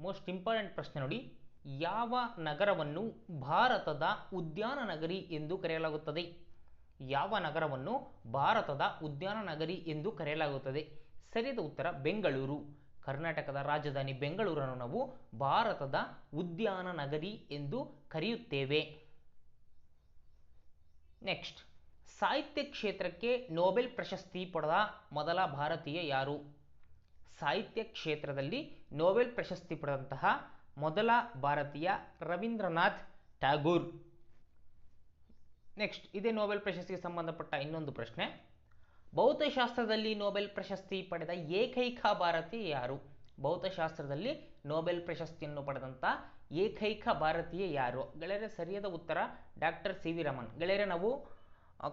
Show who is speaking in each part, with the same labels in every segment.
Speaker 1: Most important ಪ್ರಶ್ನೆ ನೋಡಿ. ಯಾವ ನಗರವನ್ನು ಭಾರತದ ಉದ್ಯಾನ ನಗರಿ ಎಂದು ಕರೆಯಲಾಗುತ್ತದೆ? ಯಾವ ನಗರವನ್ನು ಭಾರತದ ಉದ್ಯಾನ ನಗರಿ ಎಂದು ಕರೆಯಲಾಗುತ್ತದೆ? ಸರಿಯಾದ ಉತ್ತರ ಬೆಂಗಳೂರು. ಕರ್ನಾಟಕದ ರಾಜಧಾನಿ ಬೆಂಗಳೂರನ್ನು ನಾವು ಭಾರತದ ಉದ್ಯಾನ ನಗರಿ ಎಂದು ಕರೆಯುತ್ತೇವೆ. ನೆಕ್ಸ್ಟ್ ಸಾಹಿತ್ಯ ಕ್ಷೇತ್ರಕ್ಕೆ ನೋಬೆಲ್ ಪ್ರಶಸ್ತಿ ಪಡೆದ ಮೊದಲ ಭಾರತೀಯ ಯಾರು? ಸಾಹಿತ್ಯ ಕ್ಷೇತ್ರದಲ್ಲಿ ನೊಬೆಲ್ ಪ್ರಶಸ್ತಿ ಪಡೆದಂತಹ ಮೊದಲ ಭಾರತೀಯ ರವೀಂದ್ರನಾಥ್ ಟ್ಯಾಗೂರ್ ನೆಕ್ಸ್ಟ್ ಇದೇ ನೊಬೆಲ್ ಪ್ರಶಸ್ತಿಗೆ ಸಂಬಂಧಪಟ್ಟ ಇನ್ನೊಂದು ಪ್ರಶ್ನೆ. ಭೌತಶಾಸ್ತ್ರದಲ್ಲಿ ನೊಬೆಲ್ ಪ್ರಶಸ್ತಿ ಪಡೆದ ಏಕೈಕ ಭಾರತೀಯ ಯಾರು? ಭೌತಶಾಸ್ತ್ರದಲ್ಲಿ ನೊಬೆಲ್ ಪ್ರಶಸ್ತಿಯನ್ನು ಪಡೆದಂಥ ಏಕೈಕ ಭಾರತೀಯ ಯಾರು? ಗೆಳೆಯರೆ, ಸರಿಯಾದ ಉತ್ತರ ಡಾಕ್ಟರ್ ಸಿ ವಿ ರಮನ್ ಗೆಳೆಯರೆ, ನಾವು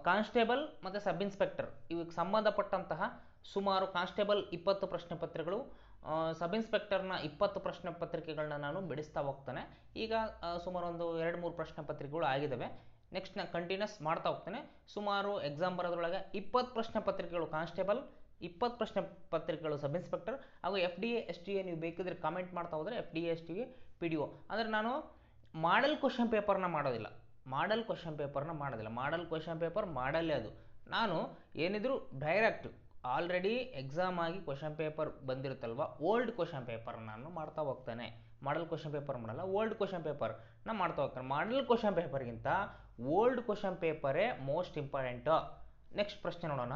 Speaker 1: ಕಾನ್ಸ್ಟೇಬಲ್ ಮತ್ತು ಸಬ್ ಇನ್ಸ್ಪೆಕ್ಟರ್ ಇವಕ್ಕೆ ಸಂಬಂಧಪಟ್ಟಂತಹ ಸುಮಾರು ಕಾನ್ಸ್ಟೇಬಲ್ ಇಪ್ಪತ್ತು ಪ್ರಶ್ನೆ ಪತ್ರಿಕೆಗಳು ಸಬ್ ಇನ್ಸ್ಪೆಕ್ಟರ್ನ ಇಪ್ಪತ್ತು ಪ್ರಶ್ನೆ ಪತ್ರಿಕೆಗಳನ್ನ ನಾನು ಬಿಡಿಸ್ತಾ ಹೋಗ್ತೇನೆ. ಈಗ ಸುಮಾರು ಒಂದು ಎರಡು ಮೂರು ಪ್ರಶ್ನೆ ಪತ್ರಿಕೆಗಳು ಆಗಿದ್ದಾವೆ ನೆಕ್ಸ್ಟ್ ನಾನು ಕಂಟಿನ್ಯೂಸ್ ಮಾಡ್ತಾ ಹೋಗ್ತೇನೆ. ಸುಮಾರು ಎಕ್ಸಾಮ್ ಬರೋದ್ರೊಳಗೆ ಇಪ್ಪತ್ತು ಪ್ರಶ್ನೆ ಪತ್ರಿಕೆಗಳು ಕಾನ್ಸ್ಟೇಬಲ್, ಇಪ್ಪತ್ತು ಪ್ರಶ್ನೆ ಪತ್ರಿಕೆಗಳು ಸಬ್ ಇನ್ಸ್ಪೆಕ್ಟರ್, ಹಾಗೂ F D A S T A ನೀವು ಬೇಕಿದ್ರೆ ಕಾಮೆಂಟ್ ಮಾಡ್ತಾ ಹೋದರೆ F D A S T A P D O ಅಂದರೆ ನಾನು ಮಾಡೆಲ್ ಕ್ವಶನ್ ಪೇಪರ್ನ ಮಾಡೋದಿಲ್ಲ. ಮಾಡಲ್ ಕ್ವಶನ್ ಪೇಪರ್ನ ಮಾಡೋದಿಲ್ಲ. ಮಾಡಲ್ ಕ್ವಶನ್ ಪೇಪರ್ ಮಾಡಲ್ಲೇ ಅದು. ನಾನು ಏನಿದ್ರು ಡೈರೆಕ್ಟ್ ಆಲ್ರೆಡಿ ಎಕ್ಸಾಮ್ ಆಗಿ ಕ್ವಶನ್ ಪೇಪರ್ ಬಂದಿರುತ್ತಲ್ವ ಓಲ್ಡ್ ಕ್ವಶನ್ ಪೇಪರ್ ನಾನು ಮಾಡ್ತಾ ಹೋಗ್ತಾನೆ. ಮಾಡಲ್ ಕ್ವಶನ್ ಪೇಪರ್ ಮಾಡಲ್ಲ ಓಲ್ಡ್ ಕ್ವಶನ್ ಪೇಪರ್ ನಾನು ಮಾಡ್ತಾ ಹೋಗ್ತಾನೆ. ಮಾಡಲ್ ಕ್ವಶನ್ ಪೇಪರ್ಗಿಂತ ಓಲ್ಡ್ ಕ್ವಶನ್ ಪೇಪರೇ ಮೋಸ್ಟ್ ಇಂಪಾರ್ಟೆಂಟು ನೆಕ್ಸ್ಟ್ ಪ್ರಶ್ನೆ ನೋಡೋಣ.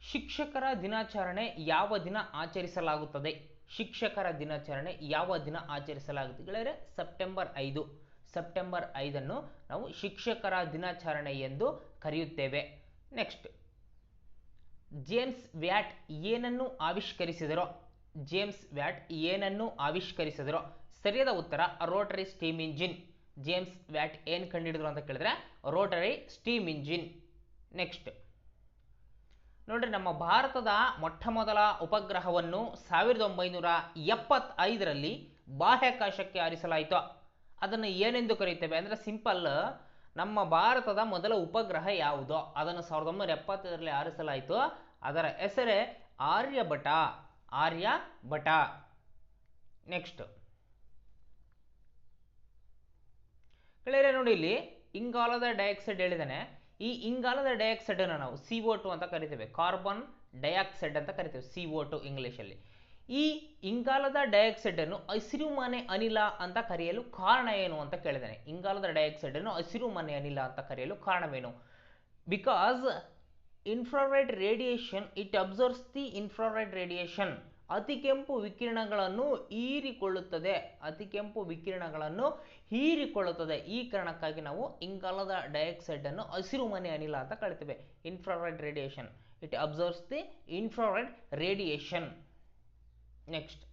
Speaker 1: ಶಿಕ್ಷಕರ ದಿನಾಚರಣೆ ಯಾವ ದಿನ ಆಚರಿಸಲಾಗುತ್ತದೆ? ಶಿಕ್ಷಕರ ದಿನಾಚರಣೆ ಯಾವ ದಿನ ಆಚರಿಸಲಾಗುತ್ತದೆ ಗೆಳೆಯರೆ? ಸೆಪ್ಟೆಂಬರ್ ಐದು. ಸೆಪ್ಟೆಂಬರ್ ಐದನ್ನು ನಾವು ಶಿಕ್ಷಕರ ದಿನಾಚರಣೆ ಎಂದು ಕರೆಯುತ್ತೇವೆ. ನೆಕ್ಸ್ಟ್. ಜೇಮ್ಸ್ ವ್ಯಾಟ್ ಏನನ್ನು ಆವಿಷ್ಕರಿಸಿದರೋ? ಜೇಮ್ಸ್ ವ್ಯಾಟ್ ಏನನ್ನು ಆವಿಷ್ಕರಿಸಿದರೋ? ಸರಿಯಾದ ಉತ್ತರ, rotary steam engine. James Watt ಏನು ಕಂಡುಹಿಡಿದ್ರು ಅಂತ ಕೇಳಿದ್ರೆ, ರೋಟರಿ ಸ್ಟೀಮ್ ಇಂಜಿನ್. ನೆಕ್ಸ್ಟ್. ನೋಡ್ರಿ ನಮ್ಮ ಭಾರತದ ಮೊಟ್ಟ ಮೊದಲ ಉಪಗ್ರಹವನ್ನು ಸಾವಿರದ ಒಂಬೈನೂರ ಎಪ್ಪತ್ತೈದರಲ್ಲಿ ಬಾಹ್ಯಾಕಾಶಕ್ಕೆ ಹಾರಿಸಲಾಯಿತು ಅದನ್ನು ಏನೆಂದು ಕರೆಯುತ್ತೇವೆ ಅಂದರೆ ಸಿಂಪಲ್ ನಮ್ಮ ಭಾರತದ ಮೊದಲ ಉಪಗ್ರಹ ಯಾವುದೋ? ಅದನ್ನು ಸಾವಿರದ ಒಂಬೈನೂರ ಎಪ್ಪತ್ತೈದರಲ್ಲಿ ಹಾರಿಸಲಾಯಿತು ಅದರ ಹೆಸರೇ ಆರ್ಯಭಟ. ಆರ್ಯಭಟ. ನೆಕ್ಸ್ಟ್ ಗೆಳೆಯರೆ ನೋಡಿ ಇಲ್ಲಿ ಇಂಗಾಲದ ಡೈಆಕ್ಸೈಡ್ ಹೇಳಿದಾನೆ ಈ ಇಂಗಾಲದ ಡೈಆಕ್ಸೈಡ್ ಅನ್ನು ನಾವು ಸಿ ಓ ಟು ಅಂತ ಕರಿತೇವೆ. ಕಾರ್ಬನ್ ಡೈಆಕ್ಸೈಡ್ ಅಂತ ಕರಿತೇವೆ ಸಿ ಓ ಟು ಇಂಗ್ಲೀಷಲ್ಲಿ. ಈ ಇಂಗಾಲದ ಡೈಆಕ್ಸೈಡ್ ಅನ್ನು ಹಸಿರುಮನೆ ಅನಿಲ ಅಂತ ಕರೆಯಲು ಕಾರಣ ಏನು ಅಂತ ಕೇಳಿದಾನೆ ಇಂಗಾಲದ ಡೈಆಕ್ಸೈಡ್ ಅನ್ನು ಹಸಿರುಮನೆ ಅನಿಲ ಅಂತ ಕರೆಯಲು ಕಾರಣವೇನು? Because infrared radiation it absorbs the infrared radiation ಅತಿ ಕೆಂಪು ವಿಕಿರಣಗಳನ್ನು ಹೀರಿಕೊಳ್ಳುತ್ತದೆ. ಅತಿ ಕೆಂಪು ವಿಕಿರಣಗಳನ್ನು ಹೀರಿಕೊಳ್ಳುತ್ತದೆ. ಈ ಕಾರಣಕ್ಕಾಗಿ ನಾವು ಇಂಗಾಲದ ಡೈಆಕ್ಸೈಡ್ ಅನ್ನು ಹಸಿರುಮನೆ ಅನಿಲ ಅಂತ ಕಳಿತೇವೆ infrared radiation it absorbs the infrared radiation next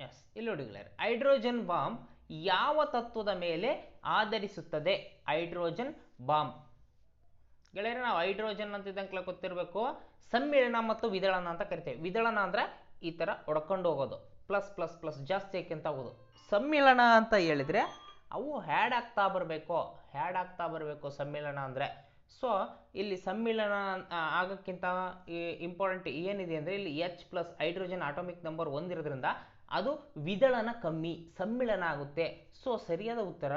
Speaker 1: yes ಇಲ್ಲಿ ಹೈಡ್ರೋಜನ್ ಬಾಂಬ್ ಯಾವ ತತ್ವದ ಮೇಲೆ ಆಧರಿಸುತ್ತದೆ? ಹೈಡ್ರೋಜನ್ ಬಾಂಬ್ ಗೆಳೆಯರೆ, ನಾವು ಹೈಡ್ರೋಜನ್ ಅಂತ ಇದ್ದಂಕ್ಲೆ ಗೊತ್ತಿರಬೇಕು ಸಮ್ಮಿಳನ ಮತ್ತು ವಿದಳನ ಅಂತ ಕರಿತೇವೆ. ವಿದಳನ ಅಂದ್ರೆ ಈ ಥರ ಒಡ್ಕೊಂಡು ಹೋಗೋದು. ಪ್ಲಸ್ ಪ್ಲಸ್ ಪ್ಲಸ್ ಜಾಸ್ತಿ ಅಂತ ಹೋಗೋದು. ಸಮ್ಮಿಳನ ಅಂತ ಹೇಳಿದ್ರೆ ಅವು ಹ್ಯಾಡ್ ಆಗ್ತಾ ಬರಬೇಕು. ಹ್ಯಾಡ್ ಆಗ್ತಾ ಬರಬೇಕು ಸಮ್ಮಿಳನ ಅಂದರೆ. ಸೊ ಇಲ್ಲಿ ಸಮ್ಮಿಳನ ಆಗೋಕ್ಕಿಂತ ಇಂಪಾರ್ಟೆಂಟ್ ಏನಿದೆ ಅಂದರೆ ಇಲ್ಲಿ H plus hydrogen atomic number ಒಂದಿರೋದ್ರಿಂದ ಅದು ವಿದಳನ ಕಮ್ಮಿ, ಸಮ್ಮಿಳನ ಆಗುತ್ತೆ. ಸೊ ಸರಿಯಾದ ಉತ್ತರ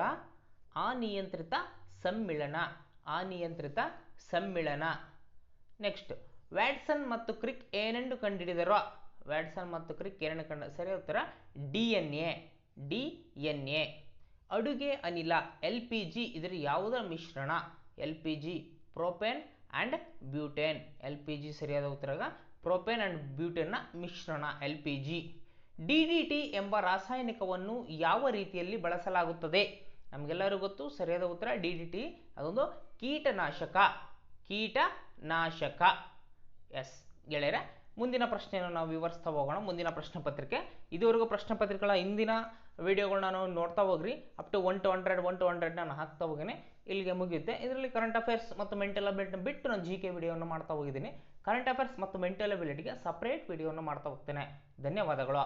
Speaker 1: ಅನಿಯಂತ್ರಿತ ಸಮ್ಮಿಳನ. ಅನಿಯಂತ್ರಿತ ಸಮ್ಮಿಳನ. ನೆಕ್ಸ್ಟ್ ವ್ಯಾಟ್ಸನ್ ಮತ್ತು ಕ್ರಿಕ್ ಏನೆಂದು ಕಂಡುಹಿಡಿದರೋ? ವ್ಯಾಟ್ಸನ್ ಮತ್ತು ಕ್ರಿಕ್ ಏನೆಂದು ಕಂಡು ಸರಿಯಾದ ಉತ್ತರ, D N A. D N A. ಅಡುಗೆ ಅನಿಲ, ಎಲ್ ಪಿ ಜಿ ಇದರ ಯಾವುದರ ಮಿಶ್ರಣ? L P G, propane and butane. L P G ಸರಿಯಾದ ಉತ್ತರ ಪ್ರೋಪೇನ್ ಆ್ಯಂಡ್ ಬ್ಯೂಟೇನ್ನ ಮಿಶ್ರಣ, L P G. D D T ಎಂಬ ರಾಸಾಯನಿಕವನ್ನು ಯಾವ ರೀತಿಯಲ್ಲಿ ಬಳಸಲಾಗುತ್ತದೆ? ನಮಗೆಲ್ಲರಿಗೂ ಗೊತ್ತು, ಸರಿಯಾದ ಉತ್ತರ ಡಿ ಡಿ ಟಿ, ಅದೊಂದು ಕೀಟನಾಶಕ ಕೀಟನಾಶಕ. ಎಸ್ ಗೆಳೆಯರೆ, ಮುಂದಿನ ಪ್ರಶ್ನೆಯನ್ನು ನಾವು ವಿವರಿಸ್ತಾ ಹೋಗೋಣ. ಮುಂದಿನ ಪ್ರಶ್ನೆ ಪತ್ರಿಕೆ. ಇದುವರೆಗೂ ಪ್ರಶ್ನೆ ಪತ್ರಿಕೆಗಳ ಹಿಂದಿನ ವಿಡಿಯೋಗಳನ್ನ ನಾವು ನೋಡ್ತಾ ಹೋಗ್ರಿ. Up to one two hundred one two hundred ನಾನು ಹಾಕ್ತಾ ಹೋಗಿನಿ ಇಲ್ಲಿಗೆ ಮುಗಿಯುತ್ತೆ. ಇದರಲ್ಲಿ ಕರೆಂಟ್ ಅಫೇರ್ಸ್ ಮತ್ತು ಮೆಂಟಲ್ ಅಬಿಲಿಟಿ ಬಿಟ್ಟು ನಾನು ಜಿ ಕೆ ವಿಡಿಯೋವನ್ನು ಮಾಡ್ತಾ ಹೋಗಿದ್ದೀನಿ. ಕರೆಂಟ್ ಅಫೇರ್ಸ್ ಮತ್ತು ಮೆಂಟಲ್ ಅಬಿಲಿಟಿಗೆ ಸಪ್ರೇಟ್ ವಿಡಿಯೋವನ್ನು ಮಾಡ್ತಾ ಹೋಗ್ತೇನೆ. ಧನ್ಯವಾದಗಳು.